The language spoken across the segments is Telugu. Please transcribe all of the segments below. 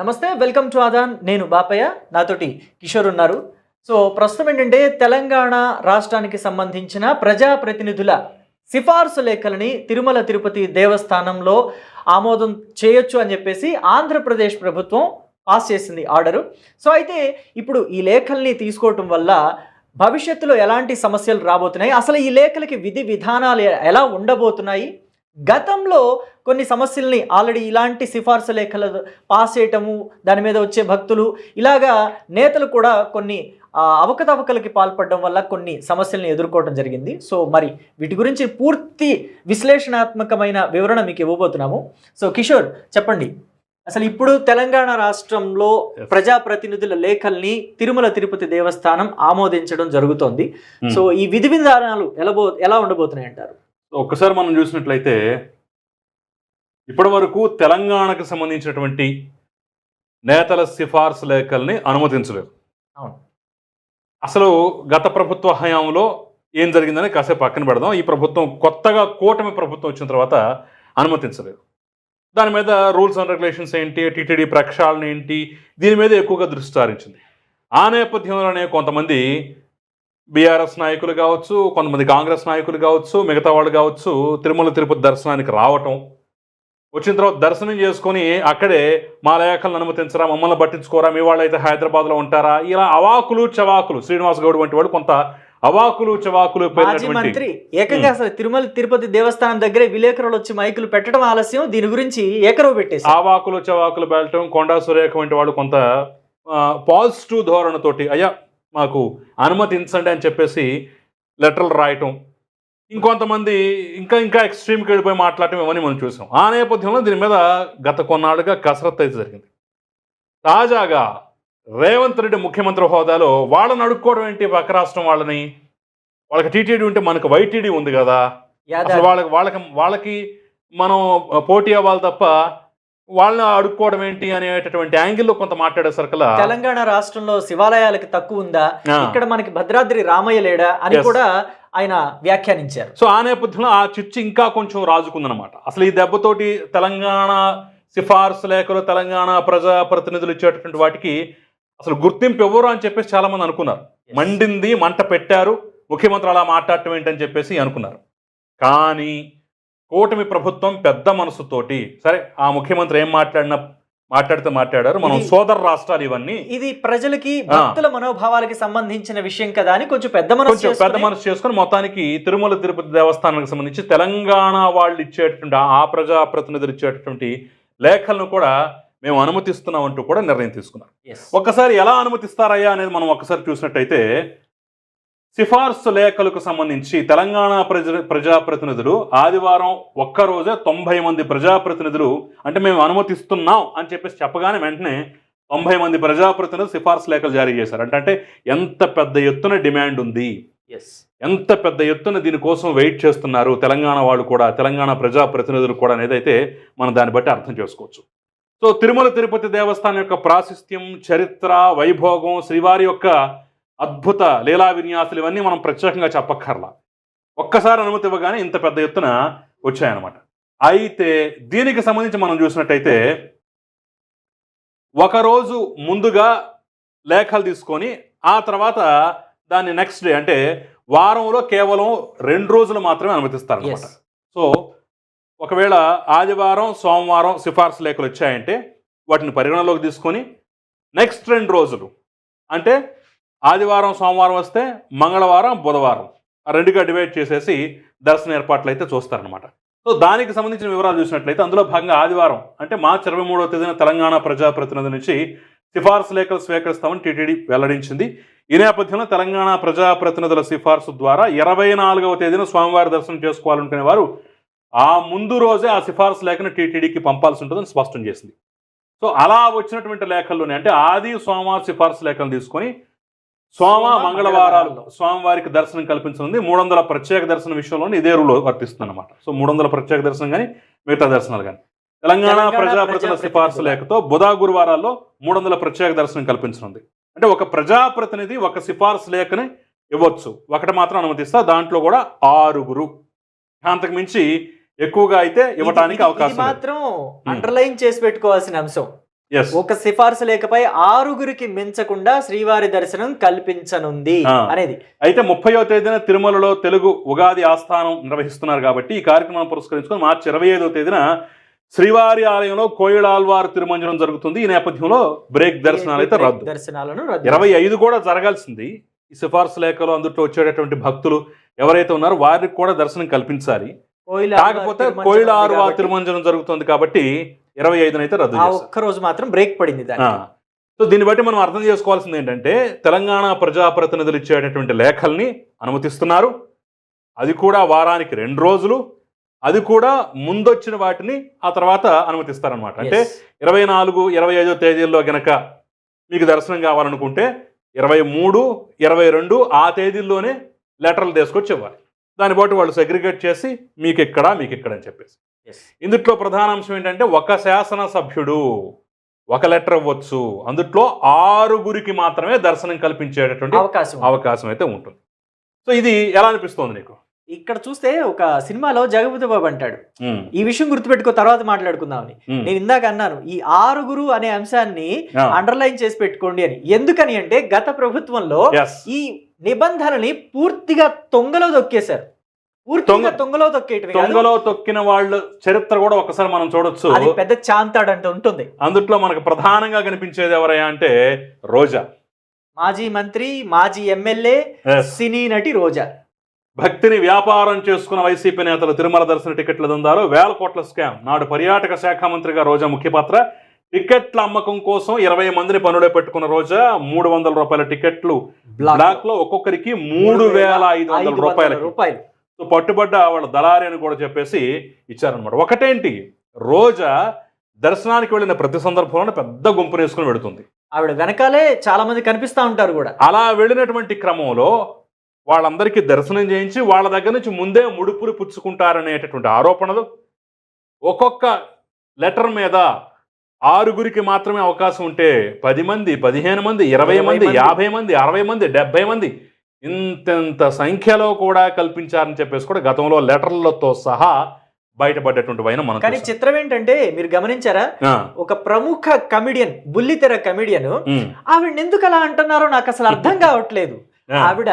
నమస్తే వెల్కమ్ టు ఆదాన్. నేను బాపయ్య నాతోటి కిషోర్ ఉన్నారు. సో ప్రస్తుతం ఏంటంటే తెలంగాణ రాష్ట్రానికి సంబంధించిన ప్రజాప్రతినిధుల సిఫార్సు లేఖలని తిరుమల తిరుపతి దేవస్థానంలో ఆమోదం చేయొచ్చు అని చెప్పేసి ఆంధ్రప్రదేశ్ ప్రభుత్వం పాస్ చేసింది ఆర్డరు. సో అయితే ఇప్పుడు ఈ లేఖల్ని తీసుకోవటం వల్ల భవిష్యత్తులో ఎలాంటి సమస్యలు రాబోతున్నాయి? అసలు ఈ లేఖలకి విధి విధానాలు ఎలా ఉండబోతున్నాయి? గతంలో కొన్ని సమస్యల్ని ఆల్రెడీ ఇలాంటి సిఫార్సు లేఖలు పాస్ చేయటము దాని మీద వచ్చే భక్తులు ఇలాగా నేతలు కూడా కొన్ని అవకతవకలకి పాల్పడడం వల్ల కొన్ని సమస్యల్ని ఎదుర్కోవడం జరిగింది. సో మరి వీటి గురించి పూర్తి విశ్లేషణాత్మకమైన వివరణ మీకు ఇవ్వబోతున్నాము. సో కిషోర్ చెప్పండి. అసలు ఇప్పుడు తెలంగాణ రాష్ట్రంలో. ప్రజాప్రతినిధుల లేఖల్ని తిరుమల తిరుపతి దేవస్థానం ఆమోదించడం జరుగుతోంది. Hmm. సో ఈ విధి విధానాలు ఎలా ఎలా ఉండబోతున్నాయి అంటారు ఒక్కసారి మనం చూసినట్లయితే ఇప్పటి వరకు తెలంగాణకు సంబంధించినటువంటి నేతల సిఫార్సు లేఖల్ని అనుమతించలేదు. అసలు గత ప్రభుత్వ హయాంలో ఏం జరిగిందని కాసేపు పక్కన పెడదాం. ఈ ప్రభుత్వం కొత్తగా కూటమి ప్రభుత్వం వచ్చిన తర్వాత అనుమతించలేదు. దాని మీద రూల్స్ అండ్ రెగ్యులేషన్స్ ఏంటి టీటీడీ ప్రక్షాళన ఏంటి దీని మీద ఎక్కువగా దృష్టి సారించింది. ఆ నేపథ్యంలోనే కొంతమంది బీఆర్ఎస్ నాయకులు కావచ్చు కొంతమంది కాంగ్రెస్ నాయకులు కావచ్చు మిగతా వాళ్ళు కావచ్చు తిరుమల తిరుపతి దర్శనానికి రావటం వచ్చిన తర్వాత దర్శనం చేసుకొని అక్కడే మా లేఖలను అనుమతించరా మమ్మల్ని పట్టించుకోరా మీ వాళ్ళు అయితే హైదరాబాద్లో ఉంటారా ఇలా అవాకులు చవాకులు శ్రీనివాస్ గౌడ్ వంటి వాడు కొంత అవాకులు చవాకులు మాజీ మంత్రి ఏకంగా అసలు తిరుమల తిరుపతి దేవస్థానం దగ్గరే విలేకరులు వచ్చి మైకులు పెట్టడం ఆలస్యం దీని గురించి ఏకరవు పెట్టేసి ఆవాకులు చవాకులు బెల్టం కొండా సురేఖ వంటి వాడు కొంత పాజిటివ్ ధోరణితోటి అయ్యా మాకు అనుమతించండి అని చెప్పేసి లెటర్లు రాయటం. ఇంకొంతమంది ఇంకా ఇంకా ఎక్స్ట్రీమ్కి వెళ్ళిపోయి మాట్లాడటం ఇవన్నీ మనం చూసాం. ఆ నేపథ్యంలో దీని మీద గత కొన్నాళ్ళుగా కసరత్తు అయితే జరిగింది. తాజాగా రేవంత్ రెడ్డి ముఖ్యమంత్రి హోదాలో వాళ్ళని అడుక్కోవడం ఏంటి పక్క రాష్ట్రం వాళ్ళని? వాళ్ళకి టీటీడీ ఉంటే మనకు వైటీడీ ఉంది కదా. అసలు వాళ్ళకి వాళ్ళకి వాళ్ళకి మనం పోటీ అవ్వాలి తప్ప వాళ్ళని అడుక్కోవడం ఏంటి అనేటటువంటి యాంగిల్లో కొంత మాట్లాడే సరుకుల తెలంగాణ రాష్ట్రంలో శివాలయాలకి తక్కువ ఉందా? ఇక్కడ మనకి భద్రాద్రి రామయ్య లేడా అని. కూడా ఆయన వ్యాఖ్యానించారు. సో ఆ నేపథ్యంలో ఆ చిచ్చు ఇంకా కొంచెం రాజుకుందనమాట అసలు ఈ దెబ్బతోటి తెలంగాణ సిఫార్సు లేఖలు తెలంగాణ ప్రజా ప్రతినిధులు ఇచ్చేటటువంటి వాటికి అసలు గుర్తింపు ఎవరు అని చెప్పేసి చాలా మంది అనుకున్నారు. మండింది మంట పెట్టారు ముఖ్యమంత్రి అలా మాట్లాడటం ఏంటని చెప్పేసి అనుకున్నారు. కానీ కూటమి ప్రభుత్వం పెద్ద మనసుతోటి సరే ఆ ముఖ్యమంత్రి ఏం మాట్లాడినా మాట్లాడితే మాట్లాడారు మనం సోదర రాష్ట్రాలు ఇవన్నీ. ఇది ప్రజలకి భక్తుల మనోభావాలకి సంబంధించిన విషయం కదా అని కొంచెం పెద్ద మనసు పెద్ద మనసు చేసుకుని మొత్తానికి తిరుమల తిరుపతి దేవస్థానానికి సంబంధించి తెలంగాణ వాళ్ళు ఇచ్చేటటువంటి ఆ- ఆ ప్రజా ప్రతినిధులు ఇచ్చేటటువంటి లేఖలను కూడా మేము అనుమతిస్తున్నాం అంటూ కూడా నిర్ణయం తీసుకున్నారు. Yes. ఒక్కసారి ఎలా అనుమతిస్తారయ్యా అనేది మనం ఒక్కసారి చూసినట్టయితే సిఫార్సు లేఖలకు సంబంధించి తెలంగాణ ప్రజ ప్రజాప్రతినిధులు ఆదివారం ఒక్కరోజే తొంభై మంది ప్రజాప్రతినిధులు అంటే మేము అనుమతిస్తున్నాం అని చెప్పేసి చెప్పగానే వెంటనే తొంభై మంది ప్రజాప్రతినిధులు సిఫార్సు లేఖలు జారీ చేశారు. అంటే అంటే ఎంత పెద్ద ఎత్తున డిమాండ్ ఉంది? Yes. ఎంత పెద్ద ఎత్తున దీనికోసం వెయిట్ చేస్తున్నారు తెలంగాణ వాళ్ళు కూడా తెలంగాణ ప్రజా ప్రతినిధులు కూడా అనేదైతే మనం దాన్ని బట్టి అర్థం చేసుకోవచ్చు. సో తిరుమల తిరుపతి దేవస్థానం యొక్క ప్రాశస్త్యం చరిత్ర వైభోగం శ్రీవారి యొక్క అద్భుత లీలా విన్యాసాలు ఇవన్నీ మనం ప్రత్యేకంగా చెప్పక్కర్లా. ఒక్కసారి అనుమతి ఇవ్వగానే ఇంత పెద్ద ఎత్తున వచ్చాయన్నమాట. అయితే దీనికి సంబంధించి మనం చూసినట్టయితే ఒకరోజు ముందుగా లేఖలు తీసుకొని ఆ తర్వాత దాన్ని నెక్స్ట్ డే అంటే వారంలో కేవలం రెండు రోజులు మాత్రమే అనుమతిస్తారు Yes. సో ఒకవేళ ఆదివారం సోమవారం సిఫార్సు లేఖలు వచ్చాయంటే వాటిని పరిగణలోకి తీసుకొని నెక్స్ట్ రెండు రోజులు అంటే ఆదివారం సోమవారం వస్తే మంగళవారం బుధవారం. ఆ రెండుగా డివైడ్ చేసేసి దర్శన ఏర్పాట్లు అయితే చూస్తారనమాట సో దానికి సంబంధించిన వివరాలు చూసినట్లయితే అందులో భాగంగా ఆదివారం అంటే మార్చి ఇరవై మూడవ తేదీన తెలంగాణ ప్రజాప్రతినిధి నుంచి సిఫార్సు లేఖలు స్వీకరిస్తామని టీటీడీ వెల్లడించింది. ఈ నేపథ్యంలో తెలంగాణ ప్రజాప్రతినిధుల సిఫార్సు ద్వారా ఇరవై నాలుగవ తేదీన స్వామివారి దర్శనం చేసుకోవాలనుకునే వారు ఆ ముందు రోజే ఆ సిఫార్సు లేఖను టీటీడీకి పంపాల్సి ఉంటుందని స్పష్టం చేసింది. సో అలా వచ్చినటువంటి లేఖల్లోనే అంటే ఆది సోమవారం సిఫార్సు లేఖలు తీసుకొని సోమ మంగళవారాలు. మంగళవారాల్లో. స్వామివారికి దర్శనం కల్పించనుంది. మూడు వందల ప్రత్యేక దర్శనం విషయంలోనే ఇదే రూల్ వర్తిస్తుంది అనమాట సో మూడు వందల ప్రత్యేక దర్శనం కానీ మిగతా దర్శనాలు కానీ తెలంగాణ ప్రజాప్రతినిధుల సిఫార్సు లేఖతో బుధ గురువారాల్లో మూడు వందల ప్రత్యేక దర్శనం కల్పించనుంది. అంటే ఒక ప్రజాప్రతినిధి ఒక సిఫార్సు లేఖని ఇవ్వచ్చు. ఒకటి మాత్రం అనుమతిస్తా. దాంట్లో కూడా ఆరుగురు. అంతకు మించి ఎక్కువగా అయితే ఇవ్వటానికి అవకాశం. మాత్రం అండర్లైన్ చేసి పెట్టుకోవాల్సిన అంశం. ఒక సిఫార్సు లేఖపై ఆరుగురికి మించకుండా శ్రీవారి దర్శనం కల్పించనుంది. అనేది. అయితే ముప్పయో తేదీన తిరుమలలో తెలుగు ఉగాది ఆస్థానం నిర్వహిస్తున్నారు కాబట్టి ఈ కార్యక్రమం పురస్కరించుకొని మార్చి ఇరవై ఐదో తేదీన శ్రీవారి ఆలయంలో కోయిలాల్వారు తిరుమంజనం జరుగుతుంది. ఈ నేపథ్యంలో బ్రేక్ దర్శనాలు అయితే రద్దు. దర్శనాలను ఇరవై ఐదు కూడా జరగాల్సింది. ఈ సిఫార్సు లేఖలో అందుట్లో వచ్చేటటువంటి భక్తులు ఎవరైతే ఉన్నారో వారికి కూడా దర్శనం కల్పించాలి. కోయిల కాకపోతే కోయిలారు తిరుమంజనం జరుగుతుంది కాబట్టి ఇరవై ఐదున అయితే రద్దు ఆ ఒక్క రోజు మాత్రం బ్రేక్ పడింది. దానికి సో దీన్ని బట్టి మనం అర్థం చేసుకోవాల్సింది ఏంటంటే తెలంగాణ ప్రజాప్రతినిధులు ఇచ్చేటటువంటి లేఖల్ని అనుమతిస్తున్నారు అది కూడా వారానికి రెండు రోజులు అది కూడా ముందొచ్చిన వాటిని ఆ తర్వాత అనుమతిస్తారనమాట అంటే. ఇరవై నాలుగు ఇరవై ఐదో తేదీల్లో గనక మీకు దర్శనం కావాలనుకుంటే ఇరవై మూడు ఇరవై రెండు ఆ తేదీల్లోనే లెటర్లు తీసుకొచ్చి ఇవ్వాలి దాన్ని బట్టి వాళ్ళు సెగ్రిగేట్ చేసి మీకు ఇక్కడ మీకు ఇక్కడ అని చెప్పేసి. ఇందుట్లో ప్రధాన అంశం ఏంటంటే ఒక శాసన సభ్యుడు ఒక లెటర్ ఇవ్వచ్చు అందుట్లో ఆరుగురికి మాత్రమే దర్శనం కల్పించేటటువంటి అవకాశం. అవకాశం అయితే ఉంటుంది. సో ఇది ఎలా అనిపిస్తోంది నీకు? ఇక్కడ చూస్తే ఒక సినిమాలో జగపతి బాబు అంటాడు. ఈ విషయం గుర్తుపెట్టుకో తర్వాత మాట్లాడుకుందామని. నేను ఇందాక అన్నాను ఈ ఆరుగురు అనే అంశాన్ని అండర్లైన్ చేసి పెట్టుకోండి అని. ఎందుకని అంటే గత ప్రభుత్వంలో. ఈ నిబంధనని పూర్తిగా తొంగలో దొక్కేశారు తొంగలో తొంగలో తొక్కిన వాళ్ళ చరిత్ర కూడా ఒకసారి మనం చూడొచ్చు. అది పెద్ద చాంతాడు అంటే ఉంటుంది. అందుట్లో మనకు ప్రధానంగా కనిపించేది ఎవరయ్యా అంటే రోజా. మాజీ మంత్రి మాజీ ఎమ్మెల్యే. సినీ నటి రోజా. భక్తిని వ్యాపారం చేసుకున్న వైసీపీ నేతలు తిరుమల దర్శన టికెట్ల దందాలో వేల కోట్ల స్కామ్. నాడు పర్యాటక శాఖ మంత్రిగా రోజా ముఖ్య పాత్ర. టికెట్ల అమ్మకం కోసం ఇరవై మందిని పనుడే పెట్టుకున్న రోజా మూడు వందల రూపాయల టికెట్లు బ్లాక్లో ఒక్కొక్కరికి మూడు వేల ఐదు వందల రూపాయల రూపాయలు. సో పట్టుబడ్డ వాళ్ళ దళారి అని కూడా చెప్పేసి ఇచ్చారనమాట ఒకటేంటి? రోజా దర్శనానికి వెళ్ళిన ప్రతి సందర్భంలో పెద్ద గుంపును వేసుకుని వెడుతుంది ఆవిడ వెనకాలే చాలా మంది కనిపిస్తా ఉంటారు కూడా. అలా వెళ్ళినటువంటి క్రమంలో వాళ్ళందరికీ దర్శనం చేయించి వాళ్ళ దగ్గర నుంచి ముందే ముడుపులు పుచ్చుకుంటారనేటటువంటి ఆరోపణలు ఒక్కొక్క లెటర్ మీద ఆరుగురికి మాత్రమే అవకాశం ఉంటే పది మంది పదిహేను మంది ఇరవై మంది. యాభై మంది అరవై మంది డెబ్బై మంది ఇంతెంత సంఖ్యలో కూడా కల్పించారని చెప్పేసి కూడా గతంలో లెటర్లతో సహా బయటపడ్డటువంటి వైన మనం కానీ. చిత్రం ఏంటంటే మీరు గమనించారా? ఒక ప్రముఖ కమిడియన్ బుల్లితెర కమిడియన్ ఆవిడ ఎందుకు అలా అంటున్నారో నాకు అసలు అర్థం కావట్లేదు. ఆవిడ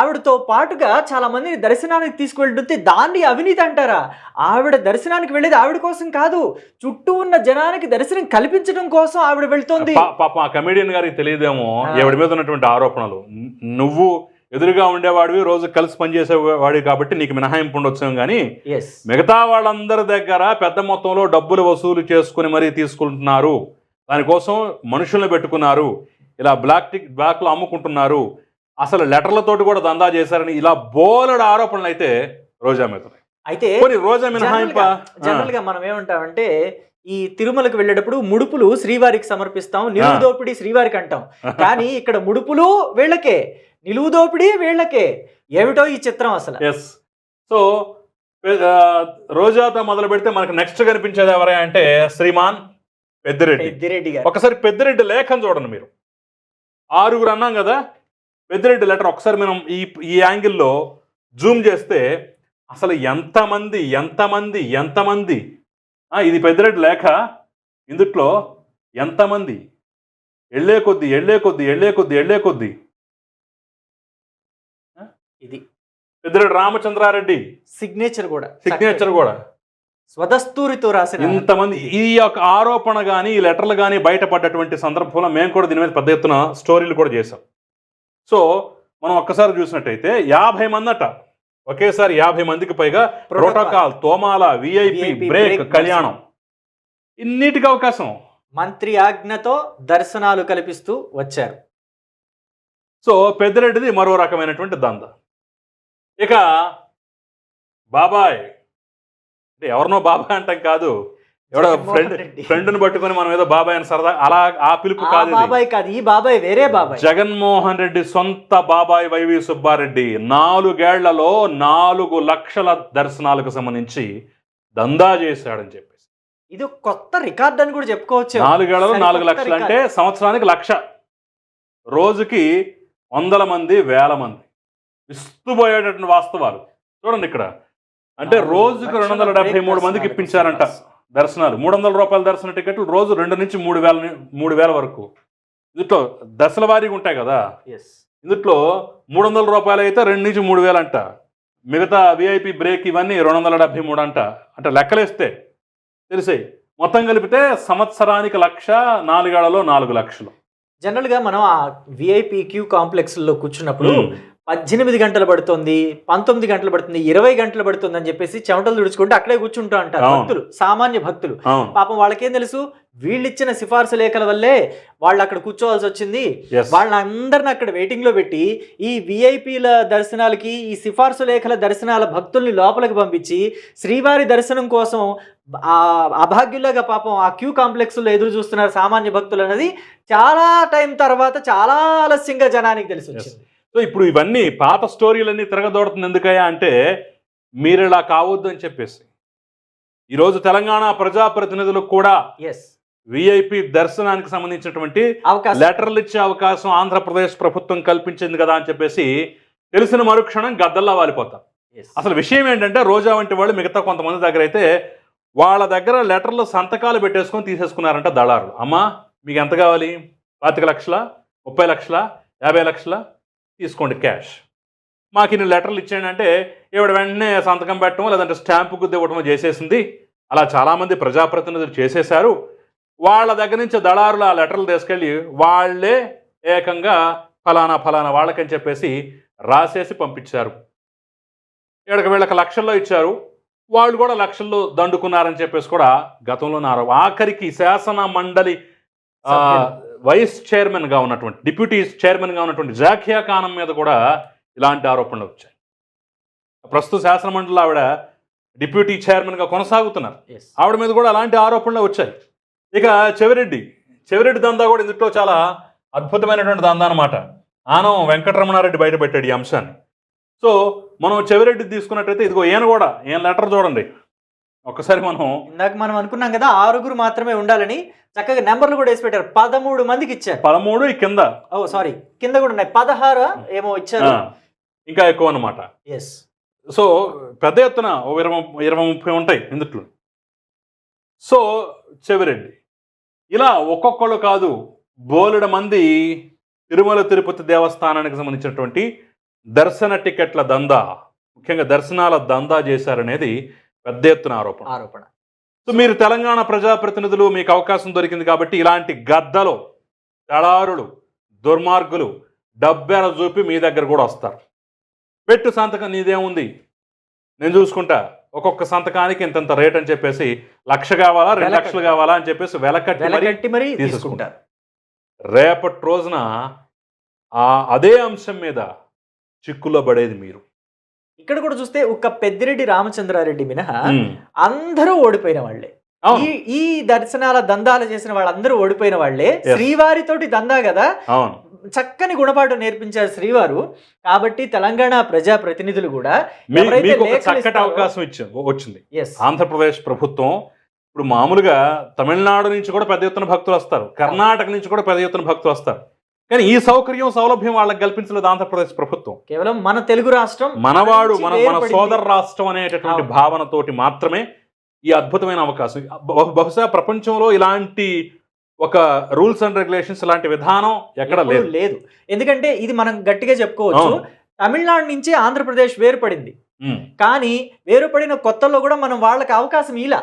ఆవిడతో పాటుగా చాలా మందిని దర్శనానికి తీసుకువెళ్తుంటే దాన్ని అవినీతి అంటారా? ఆవిడ దర్శనానికి వెళ్ళేది ఆవిడ కోసం కాదు చుట్టూ ఉన్న జనానికి దర్శనం కల్పించడం కోసం ఆవిడ వెళ్తోంది. పాపం ఆ కమెడియన్ గారికి తెలియదేమో. ఎవడి మీద ఉన్నటువంటి ఆరోపణలు. నువ్వు ఎదురుగా ఉండేవాడివి రోజు కలిసి పనిచేసేవాడివి కాబట్టి నీకు మినహాయింపు ఉండొచ్చాం కానీ మిగతా వాళ్ళందరి దగ్గర పెద్ద మొత్తంలో డబ్బులు వసూలు చేసుకుని మరీ తీసుకుంటున్నారు. దానికోసం మనుషులను పెట్టుకున్నారు. ఇలా బ్లాక్ టిక్ బ్లాక్లో అమ్ముకుంటున్నారు. అసలు లెటర్లతోటి కూడా దందా చేశారని ఇలా బోలెడు ఆరోపణలు అయితే రోజా మీద. అయితే రోజా మినహాయింప? జనరల్గా మనం ఏమంటామంటే ఈ తిరుమలకు వెళ్ళేటప్పుడు ముడుపులు శ్రీవారికి సమర్పిస్తాం నిలువు ఆ. దోపిడీ శ్రీవారికి అంటాం. కానీ ఇక్కడ ముడుపులు వీళ్ళకే. నిలువు దోపిడీ వీళ్ళకే. ఏమిటో ఈ చిత్రం అసలు? ఎస్ సో రోజాతో మొదలు పెడితే మనకు నెక్స్ట్ కనిపించేది ఎవరే అంటే శ్రీమాన్ పెద్దిరెడ్డి. పెద్దిరెడ్డి గారు. ఒకసారి పెద్దిరెడ్డి లేఖను చూడండి మీరు. ఆరుగురు అన్నాం కదా పెద్దిరెడ్డి లెటర్ ఒకసారి మనం ఈ ఈ యాంగిల్లో జూమ్ చేస్తే అసలు ఎంతమంది ఎంతమంది ఎంతమంది ఇది పెద్దిరెడ్డి లేఖ. ఇందుట్లో ఎంతమంది? ఎళ్ళే కొద్ది ఎళ్ళే కొద్ది ఎళ్ళే కొద్ది ఎళ్ళే కొద్ది ఇది. పెద్దిరెడ్డి రామచంద్రారెడ్డి. సిగ్నేచర్ కూడా. సిగ్నేచర్ కూడా. స్వదస్తూరితో రాసిన ఇంతమంది ఈ యొక్క ఆరోపణ కానీ ఈ లెటర్లు కానీ బయటపడ్డటువంటి సందర్భంలో మేము కూడా దీని మీద పెద్ద ఎత్తున స్టోరీలు కూడా చేసాం సో మనం ఒక్కసారి చూసినట్టయితే యాభై మంది అట ఒకేసారి యాభై మందికి పైగా ప్రోటోకాల్ తోమాల విఐపి బ్రేక్ కళ్యాణం. ఇన్నిటికి అవకాశం? మంత్రి ఆజ్ఞతో దర్శనాలు కల్పిస్తూ వచ్చారు. సో పెద్దిరెడ్డిది మరో రకమైనటువంటి దంద. ఇక బాబాయ్. అంటే ఎవరినో బాబాయ్ అంటాం కాదు. ఎవడో ఫ్రెండ్. ఫ్రెండ్ని పట్టుకొని మనం ఏదో బాబాయ్ అని సరదా అలా ఆ పిలుపు కాదు. బాబాయ్ కాదు ఈ బాబాయ్ వేరే బాబాయ్. జగన్మోహన్ రెడ్డి సొంత బాబాయ్ వైవి సుబ్బారెడ్డి. నాలుగేళ్ళలో నాలుగు లక్షల దర్శనాలకు సంబంధించి దందా చేశాడని చెప్పేసి. ఇది కొత్త రికార్డ్ అని కూడా చెప్పుకోవచ్చు. నాలుగేళ్ళలో నాలుగు లక్షలు. అంటే సంవత్సరానికి లక్ష. రోజుకి వందల మంది వేల మంది. విస్తుపోయేటటువంటి వాస్తవాలు. చూడండి ఇక్కడ. అంటే రోజుకు రెండు వందల డెబ్బై మూడు మందికి ఇప్పించారంట దర్శనాలు. మూడు వందల రూపాయల దర్శన టికెట్లు రోజు రెండు నుంచి మూడు వేల మూడు వేల వరకు. ఇందులో దశల వారీగా ఉంటాయి కదా? ఇందులో మూడు వందల రూపాయలు అయితే రెండు నుంచి మూడు వేలు అంట. మిగతా విఐపి బ్రేక్ ఇవన్నీ రెండు వందల డెబ్బై మూడు అంట. అంటే లెక్కలేస్తే తెలిసాయి. మొత్తం కలిపితే సంవత్సరానికి లక్ష నాలుగేళ్ళలో నాలుగు లక్షలు. జనరల్గా మనం ఆ విఐపి క్యూ కాంప్లెక్స్లో కూర్చున్నప్పుడు. పద్దెనిమిది గంటలు పడుతుంది పంతొమ్మిది గంటలు పడుతుంది ఇరవై గంటలు పడుతుంది అని చెప్పేసి చెమటలు తుడుచుకుంటూ అక్కడే కూర్చుంటూ అంటారు. భక్తులు సామాన్య భక్తులు. పాపం వాళ్ళకేం తెలుసు? వీళ్ళిచ్చిన సిఫార్సు లేఖల వల్లే వాళ్ళు అక్కడ కూర్చోవాల్సి వచ్చింది. అందరిని అక్కడ వెయిటింగ్లో పెట్టి ఈ విఐపీల దర్శనాలకి ఈ సిఫార్సు లేఖల దర్శనాల భక్తుల్ని లోపలికి పంపించి శ్రీవారి దర్శనం కోసం ఆ అభాగ్యులాగా పాపం ఆ క్యూ కాంప్లెక్స్లో ఎదురు చూస్తున్నారు సామాన్య భక్తులు అనేది చాలా టైం తర్వాత చాలా ఆలస్యంగా జనానికి తెలిసి వచ్చింది. సో ఇప్పుడు ఇవన్నీ పాత స్టోరీలన్నీ తిరగదోడుతుంది ఎందుకయ్యా అంటే మీరు ఇలా కావద్దు అని చెప్పేసి. ఈరోజు తెలంగాణ ప్రజాప్రతినిధులకు కూడా ఎస్ విఐపి దర్శనానికి సంబంధించినటువంటి అవకాశం. లెటర్లు ఇచ్చే అవకాశం ఆంధ్రప్రదేశ్ ప్రభుత్వం కల్పించింది కదా అని చెప్పేసి తెలిసిన మరుక్షణం గద్దల్లా వాలిపోతారు. అసలు విషయం ఏంటంటే రోజా వంటి వాళ్ళు మిగతా కొంతమంది దగ్గర అయితే వాళ్ళ దగ్గర లెటర్లు సంతకాలు పెట్టేసుకొని తీసేసుకున్నారంట దళారులు. అమ్మా మీకు ఎంత కావాలి? పాతిక లక్షల? ముప్పై లక్షల? యాభై లక్షల? తీసుకోండి క్యాష్. మాకు ఇన్ని లెటర్లు ఇచ్చాడంటే అంటే వెంటనే సంతకం పెట్టడం లేదంటే స్టాంపు గుద్ది ఇవ్వటం చేసేసింది. అలా చాలామంది ప్రజాప్రతినిధులు చేసేశారు. వాళ్ళ దగ్గర నుంచి దళారులు ఆ లెటర్లు తీసుకెళ్ళి వాళ్ళే ఏకంగా ఫలానా ఫలానా వాళ్ళకని చెప్పేసి రాసేసి పంపించారు. ఇక్కడికి వీళ్ళకి లక్షల్లో ఇచ్చారు. వాళ్ళు కూడా లక్షల్లో దండుకున్నారని చెప్పేసి కూడా గతంలో నారు ఆఖరికి శాసన మండలి వైస్ చైర్మన్గా ఉన్నటువంటి డిప్యూటీ చైర్మన్గా ఉన్నటువంటి జాకియా ఖానం మీద కూడా ఇలాంటి ఆరోపణలు వచ్చాయి. ప్రస్తుత శాసన మండలి ఆవిడ డిప్యూటీ చైర్మన్గా కొనసాగుతున్నారు. ఆవిడ మీద కూడా అలాంటి ఆరోపణలు వచ్చాయి. ఇక చెవిరెడ్డి చెవిరెడ్డి దందా కూడా ఇందులో చాలా అద్భుతమైనటువంటి దందా అనమాట ఆనం వెంకటరమణారెడ్డి బయటపెట్టాడు ఈ అంశాన్ని. సో మనం చెవిరెడ్డి తీసుకున్నట్టయితే ఇదిగో ఈయన కూడా ఈయన లెటర్ చూడండి. ఒక్కసారి మనం ఇందాక మనం అనుకున్నాం కదా ఆరుగురు మాత్రమే ఉండాలని. చక్కగా నెంబర్లు కూడా వేసి పెట్టారు. పదమూడు మందికి ఇచ్చారు. పదమూడు కింద. Oh sorry. కింద కూడా ఉన్నాయి. పదహారు ఏమో ఇచ్చారు. ఇంకా ఎక్కువ అన్నమాట. ఎస్ సో పెద్ద ఎత్తున ఇరవై ఇరవై ముప్పై ఉంటాయి ఇందుట్లో. సో చెవిరెడ్డి. ఇలా ఒక్కొక్కళ్ళు కాదు బోలెడు మంది తిరుమల తిరుపతి దేవస్థానానికి సంబంధించినటువంటి దర్శన టికెట్ల దందా ముఖ్యంగా దర్శనాల దందా చేశారనేది పెద్ద ఎత్తున ఆరోపణ. ఆరోపణ. సో మీరు తెలంగాణ ప్రజాప్రతినిధులు మీకు అవకాశం దొరికింది కాబట్టి ఇలాంటి గద్దలు దళారులు దుర్మార్గులు డబ్బెర చూపి మీ దగ్గర కూడా వస్తారు. పెట్టు సంతకం నీదేముంది? నేను చూసుకుంటా ఒక్కొక్క సంతకానికి ఇంతంత రేట్ అని చెప్పేసి లక్ష కావాలా రెండు. లక్షలు కావాలా అని చెప్పేసి వెలకట్టి మరి. తీసుకుంటారు. రేపటి రోజున ఆ అదే అంశం మీద చిక్కులో పడేది మీరు. ఇక్కడ కూడా చూస్తే ఒక పెద్దిరెడ్డి రామచంద్రారెడ్డి మినహా. అందరూ ఓడిపోయిన వాళ్ళే. ఈ ఈ దర్శనాల దందాలు చేసిన వాళ్ళందరూ ఓడిపోయిన వాళ్ళే. శ్రీవారితోటి దందా కదా. చక్కని గుణపాఠం నేర్పించారు శ్రీవారు. కాబట్టి తెలంగాణ ప్రజా ప్రతినిధులు కూడా చక్కటి అవకాశం వచ్చింది. ఆంధ్రప్రదేశ్ ప్రభుత్వం ఇప్పుడు మామూలుగా తమిళనాడు నుంచి కూడా పెద్ద ఎత్తున భక్తులు వస్తారు. కర్ణాటక నుంచి కూడా పెద్ద ఎత్తున భక్తులు వస్తారు. కానీ ఈ సౌకర్యం సౌలభ్యం వాళ్ళకి కల్పించలేదు ఆంధ్రప్రదేశ్ ప్రభుత్వం కేవలం మన తెలుగు రాష్ట్రం మనవాడు మన మన. సోదర రాష్ట్రం అనేటటువంటి. భావనతోటి మాత్రమే ఈ అద్భుతమైన అవకాశం బహు- బహుశా ప్రపంచంలో ఇలాంటి ఒక రూల్స్ అండ్ రెగ్యులేషన్స్ ఇలాంటి విధానం ఎక్కడ లేదు లేదు ఎందుకంటే ఇది మనం గట్టిగా చెప్పుకోవచ్చు. తమిళనాడు నుంచి ఆంధ్రప్రదేశ్ వేరుపడింది. కానీ వేరుపడిన కొత్తలో కూడా మనం వాళ్ళకి అవకాశం ఇలా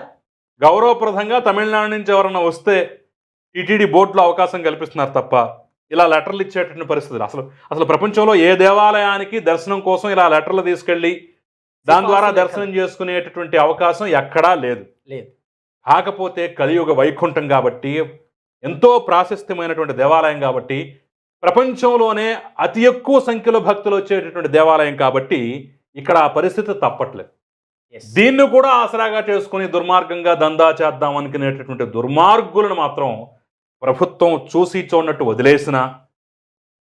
గౌరవప్రదంగా తమిళనాడు నుంచి ఎవరన్నా వస్తే టీటీడీ బోర్డులో అవకాశం కల్పిస్తున్నారు తప్ప ఇలా లెటర్లు ఇచ్చేటటువంటి పరిస్థితులు. అసలు అసలు ప్రపంచంలో ఏ దేవాలయానికి దర్శనం కోసం ఇలా లెటర్లు తీసుకెళ్ళి దాని ద్వారా దర్శనం చేసుకునేటటువంటి అవకాశం ఎక్కడా లేదు. లేదు. కాకపోతే కలియుగ వైకుంఠం కాబట్టి ఎంతో ప్రాశస్త్యమైనటువంటి దేవాలయం కాబట్టి ప్రపంచంలోనే అతి ఎక్కువ సంఖ్యలో భక్తులు వచ్చేటటువంటి దేవాలయం కాబట్టి ఇక్కడ ఆ పరిస్థితి తప్పట్లేదు. దీన్ని కూడా ఆసరాగా చేసుకుని దుర్మార్గంగా దందా చేద్దాం అనుకునేటటువంటి దుర్మార్గులను మాత్రం ప్రభుత్వం చూసి చూడనట్టు వదిలేసినా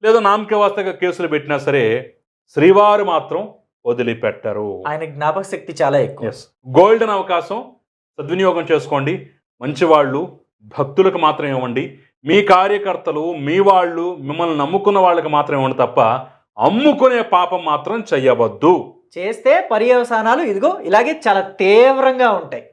లేదా నామకే వాస్తగా కేసులు పెట్టినా సరే శ్రీవారు మాత్రం వదిలిపెట్టరు. ఆయన జ్ఞాపక శక్తి చాలా ఎక్కువ. గోల్డెన్ అవకాశం సద్వినియోగం చేసుకోండి. మంచివాళ్ళు భక్తులకు మాత్రం ఇవ్వండి. మీ కార్యకర్తలు మీ వాళ్ళు మిమ్మల్ని నమ్ముకున్న వాళ్ళకి మాత్రం ఇవ్వండి తప్ప అమ్ముకునే పాపం మాత్రం చెయ్యవద్దు. చేస్తే పర్యవసానాలు ఇదిగో ఇలాగే చాలా తీవ్రంగా ఉంటాయి.